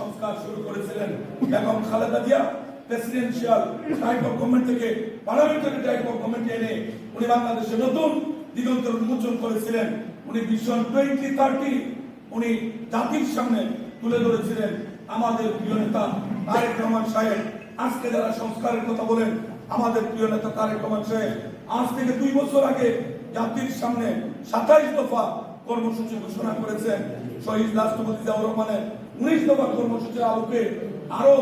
সংস্কার শুরু করেছিলেন। Begum Khaleda Zia presidential type of government থেকে পার্লামেন্টারি টাইপ অফ গভর্নমেন্ট এনে উনি বাংলাদেশে নতুন দিগন্ত উন্মোচন করেছিলেন। উনি ভিশন টোয়েন্টি থার্টি উনি জাতির সামনে তুলে ধরেছিলেন। আমাদের প্রিয় নেতা তারেক রহমান সাহেব, আজকে যারা সংস্কারের কথা বলেন, আমাদের প্রিয় নেতা তারেক রহমান সাহেব, আজ থেকে দুই বছর আগে জাতির সামনে সাতাইশ দফা কর্মসূচি ঘোষণা করেছেন। শহীদ রাষ্ট্রপতি জিয়াউর রহমানের উনিশ দফা কর্মসূচির আলোকে আরও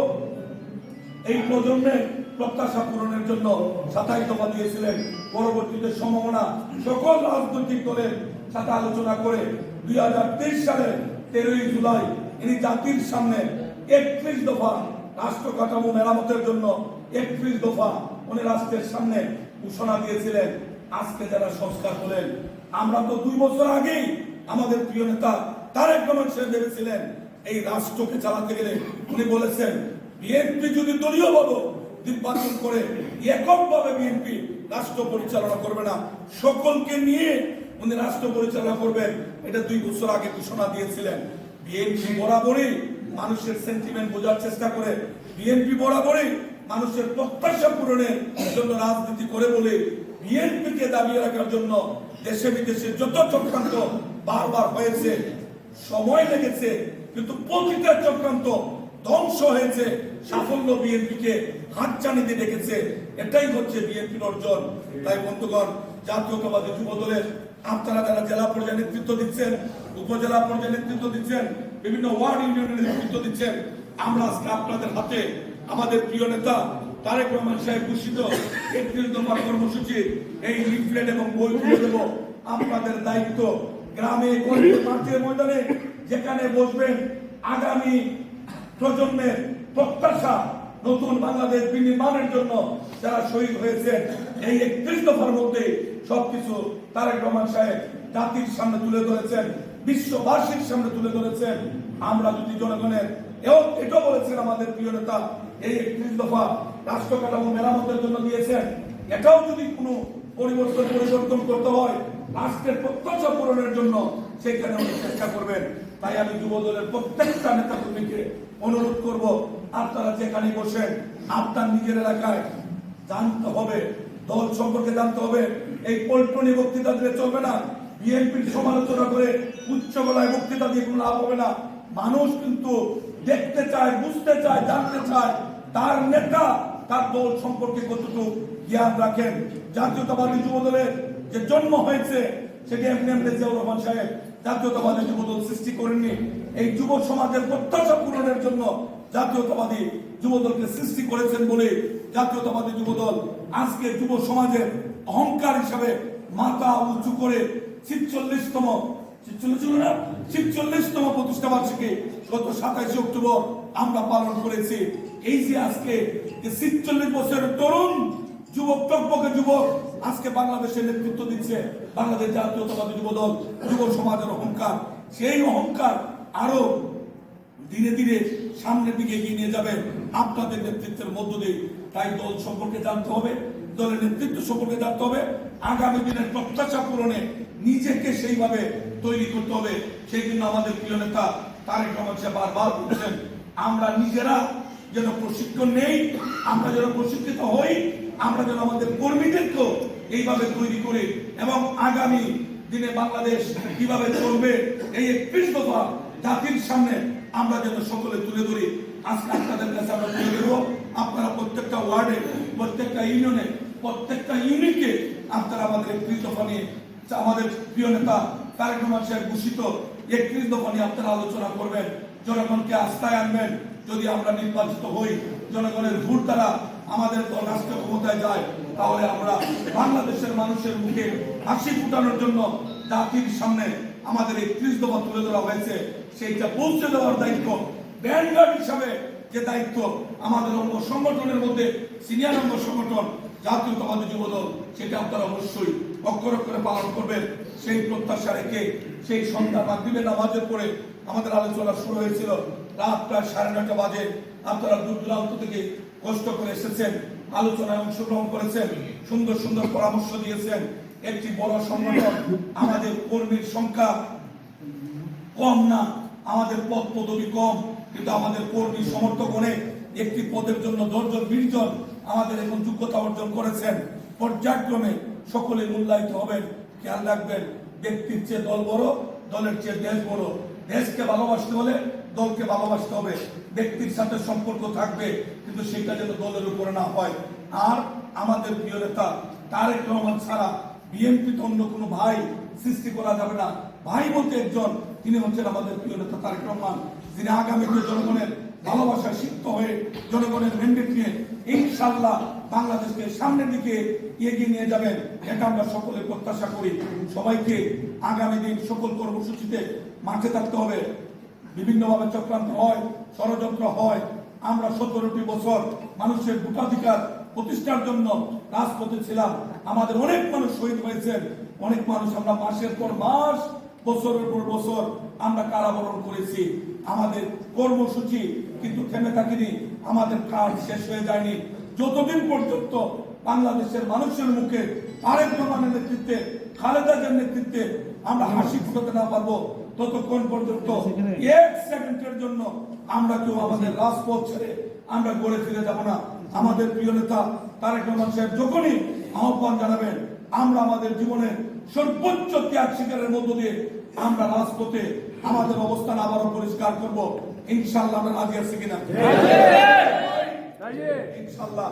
এই প্রজন্মের প্রত্যাশা পূরণের জন্য সাতাইশ দফা দিয়েছিলেন। পরবর্তীতে সম্ভাবনা সকল রাজনৈতিক দলের সাথে আলোচনা করে দুই হাজার তেইশ সালের তেরোই জুলাই ইনি জাতির সামনে একত্রিশ দফা রাষ্ট্র কাঠামো মেরামতের জন্য একত্রিশ দফা উনি রাষ্ট্রের সামনে ঘোষণা দিয়েছিলেন। আজকে যারা সংস্কার হলেন, আমরা তো দুই বছর আগেই আমাদের প্রিয় নেতা তারেক রহমান সাহেব ভেবেছিলেন এই রাষ্ট্রকে চালাতে গেলে উনি বলেছেন বিএনপি যদি দলীয় ভাবে নির্বাচন করে, এককভাবে বিএনপি রাষ্ট্র পরিচালনা করবে না, সকলকে নিয়ে উনি রাষ্ট্র পরিচালনা করবেন, এটা দুই বছর আগে ঘোষণা দিয়েছিলেন। বিএনপি বরাবরই মানুষের সেন্টিমেন্ট বোঝার চেষ্টা করে বিএনপি বরাবরই মানুষের প্রত্যাশা পূরণের জন্য রাজনীতি করে বলে বিএনপিকে দাবিয়ে রাখার জন্য দেশে বিদেশে যত চক্রান্ত বারবার হয়েছে, সময় লেগেছে কিন্তু প্রতিটা চক্রান্ত ধ্বংস হয়েছে। সাফল্য বিএনপিকে হাতচানিতে ডেকেছে। এটাই হচ্ছে বিএনপির অর্জন। তাই বন্ধুগণ, জাতীয়তাবাদী যুব দলের আপনারা যারা জেলা পর্যায়ে নেতৃত্ব দিচ্ছেন, উপজেলা পর্যায়ে নেতৃত্ব দিচ্ছেন, বিভিন্ন ওয়ার্ড ইউনিয়নের নেতৃত্ব দিচ্ছেন, আমরা আজকে আপনাদের হাতে আমাদের প্রিয় নেতা তারেক রহমান সাহেব ঘোষিত একত্রিশ দফা কর্মসূচি, এই লিফলেট এবং বই তুলে দেব। আপনাদের দায়িত্ব গ্রামে গঞ্জে মাঠে ময়দানে যেখানে বসবেন আগামী প্রজন্মের প্রত্যাশা নতুন বাংলাদেশ বিনির্মাণের জন্য যারা শহীদ হয়েছে এই একত্রিশ দফার মধ্যে সবকিছু তারেক রহমান সাহেব জাতির সামনে তুলে ধরেছেন, বিশ্ববাসীর সামনে তুলে ধরেছেন। আমরা যদি জনগণের এটাও বলেছেন আমাদের প্রিয় নেতা, এই একত্রিশ দফা রাষ্ট্র কাঠামো মেরামতের জন্য দিয়েছেন, এটাও যদি কোনো পরিবর্তন পরিবর্তন করতে হয়। রাষ্ট্রের প্রত্যাশা পূরণের জন্য সেখানে উনি চেষ্টা করবেন। তাই আমি যুব দলের প্রত্যেকটা নেতা কর্মীকে অনুরোধ করব, আপনারা যেখানে বসেন, আপনার নিজের এলাকায় জানতে হবে, দল সম্পর্কে জানতে হবে। এই পল্টনি বক্তৃতা দিলে চলবে না। বিএনপির সমালোচনা করে উচ্চ গলায় বক্তৃতা দিয়ে কোনো লাভ হবে না। মানুষ কিন্তু দেখতে চায়, বুঝতে চায়, জানতে চায়, তার নেতা, তার দল সম্পর্কে কতটুকু জ্ঞান রাখেন জাতীয়তাবাদী যুব দলের যে জন্ম হয়েছে, সেটি এমনি এমনি জিয়াউর রহমান সাহেব জাতীয়তাবাদী যুব দল সৃষ্টি করেননি। এই যুব সমাজের প্রত্যাশা পূরণের জন্য জাতীয়তাবাদী যুব দলকে সৃষ্টি করেছেন বলে জাতীয়তাবাদী যুব দল আজকে যুব সমাজের অহংকার হিসাবে মাথা উঁচু করে ছিচল্লিশতম ছিচল্লিশতম প্রতিষ্ঠা বার্ষিকী গত সাতাইশে অক্টোবর আমরা পালন করেছি। এই যে আজকে ছিচল্লিশ বছরের তরুণ যুবক, টকবকে যুবক, আজকে বাংলাদেশের নেতৃত্ব দিচ্ছে বাংলাদেশ জাতীয়তাবাদী যুব দল যুব সমাজের অহংকার। সেই অহংকার আরও ধীরে ধীরে সামনের দিকে এগিয়ে নিয়ে যাবে আপনাদের নেতৃত্বের মধ্য দিয়ে। তাই দল সম্পর্কে জানতে হবে, দলের নেতৃত্ব সম্পর্কে জানতে হবে। আগামী দিনের প্রত্যাশা পূরণে নিজেকে সেইভাবে তৈরি করতে হবে। সেই জন্য আমাদের প্রিয় নেতা তারেক রহমান সাহেব বারবার বলছেন, আমরা নিজেরা যেন প্রশিক্ষণ নেই, আমরা যেন প্রশিক্ষিত হই আমরা যেন আমাদের কর্মীদেরকেও এইভাবে তৈরি করি এবং আগামী দিনে বাংলাদেশ কীভাবে চলবে, এই একত্রিশ জাতির সামনে আমরা যেন সকলে তুলে ধরি। আজকে আপনাদের কাছে আমরা তুলে ধরবো। আপনারা প্রত্যেকটা ওয়ার্ডে, প্রত্যেকটা ইউনিয়নে, প্রত্যেকটা ইউনিটকে আপনারা আমাদের একত্রিশ দফা নিয়ে, আমাদের প্রিয় নেতা তারেক রহমান সাহেব ঘোষিত একত্রিশ দফা নিয়ে আপনারা আলোচনা করবেন। জনগণকে আস্থায় আনবেন। যদি আমরা নির্বাচিত হই, জনগণের ভোট দ্বারা আমাদের দল রাষ্ট্র ক্ষমতায় যায়, তাহলে আমরা বাংলাদেশের মানুষের মুখে হাসি ফুটানোর জন্য জাতির সামনে আমাদের এই ত্রিশ দফা তুলে ধরা হয়েছে। সেইটা পৌঁছে দেওয়ার দায়িত্ব ব্যান্ডগার্ড হিসাবে যে দায়িত্ব আমাদের অঙ্গ সংগঠনের মধ্যে সিনিয়র অঙ্গ সংগঠন, জাতীয়তাবাদী যুব দল সেটা আপনারা অবশ্যই অক্ষর অক্ষরে পালন করবেন। সেই প্রত্যাশা রেখে সেই সন্ধ্যা মাগরিবের নামাজের পরে আমাদের আলোচনা শুরু হয়েছিল। রাত প্রায় সাড়ে নটা বাজে। আপনারা দূর দূরান্ত থেকে কষ্ট করে এসেছেন, আলোচনায় অংশগ্রহণ করেছেন, সুন্দর সুন্দর পরামর্শ দিয়েছেন। একটি বড় সংগঠন, আমাদের কর্মীর সংখ্যা কম না, আমাদের পদ পদবি কম, কিন্তু আমাদের কর্মী সমর্থক অনেক একটি পদের জন্য দশজন, বিশ জন আমাদের এখন যোগ্যতা অর্জন করেছেন। পর্যায়ক্রমে সকলে মূল্যায়িত হবেন, খেয়াল রাখবেন, ব্যক্তির চেয়ে দল বড়, দলের চেয়ে দেশ বড়। দেশকে ভালোবাসতে হলে দলকে ভালোবাসতে হবে, ব্যক্তির সাথে সম্পর্ক থাকবে, কিন্তু সেটা যেন দলের উপরে না হয়। আর আমাদের প্রিয় নেতা তারেক রহমান ছাড়া বিএনপি অন্য কোনো ভাই সৃষ্টি করা যাবে না। ভাই বলতে একজন, তিনি হচ্ছেন আমাদের প্রিয় নেতা তারেক রহমান, যিনি আগামীতে জনগণের ভালোবাসা সিদ্ধ হয়ে জনগণের ম্যান্ডেট নিয়ে ইনশাল্লাহ বাংলাদেশকে সামনের দিকে এগিয়ে নিয়ে যাবেন। এটা আমরা সকলে প্রত্যাশা করি। সবাইকে আগামী দিন সকল কর্মসূচিতে মাঠে থাকতে হবে। বিভিন্নভাবে চক্রান্ত হয়, ষড়যন্ত্র হয়। আমরা সতেরোটি বছর মানুষের ভোটাধিকার প্রতিষ্ঠার জন্য রাজপথে ছিলাম। আমাদের অনেক মানুষ শহীদ হয়েছেন। অনেক মানুষ আমরা মাসের পর মাস, বছরের পর বছর আমরা কারাবরণ করেছি। আমাদের কর্মসূচি কিন্তু থেমে থাকিনি। আমাদের কাজ শেষ হয়ে যায়নি। যতদিন পর্যন্ত বাংলাদেশের মানুষের মুখে আরেক রহমানের নেতৃত্বে খালেদাজের নেতৃত্বে আমরা হাসি ফুটাতে না পারব ততক্ষণ পর্যন্ত এক সেকেন্ডের জন্য আমরা কেউ আমাদের রাজপথ ছেড়ে আমরা গড়ে ফিরে যাব না। আমাদের প্রিয় নেতা তারেক রহমান সাহেব যখনই আহ্বান জানাবেন আমরা আমাদের জীবনের সর্বোচ্চ ত্যাগ শিকারের মধ্য দিয়ে আমরা রাজপথে আমাদের অবস্থান আবারও পরিষ্কার করব। ইনশাল্লাহ আমরা রাজি আছি কিনা? ইনশাল্লাহ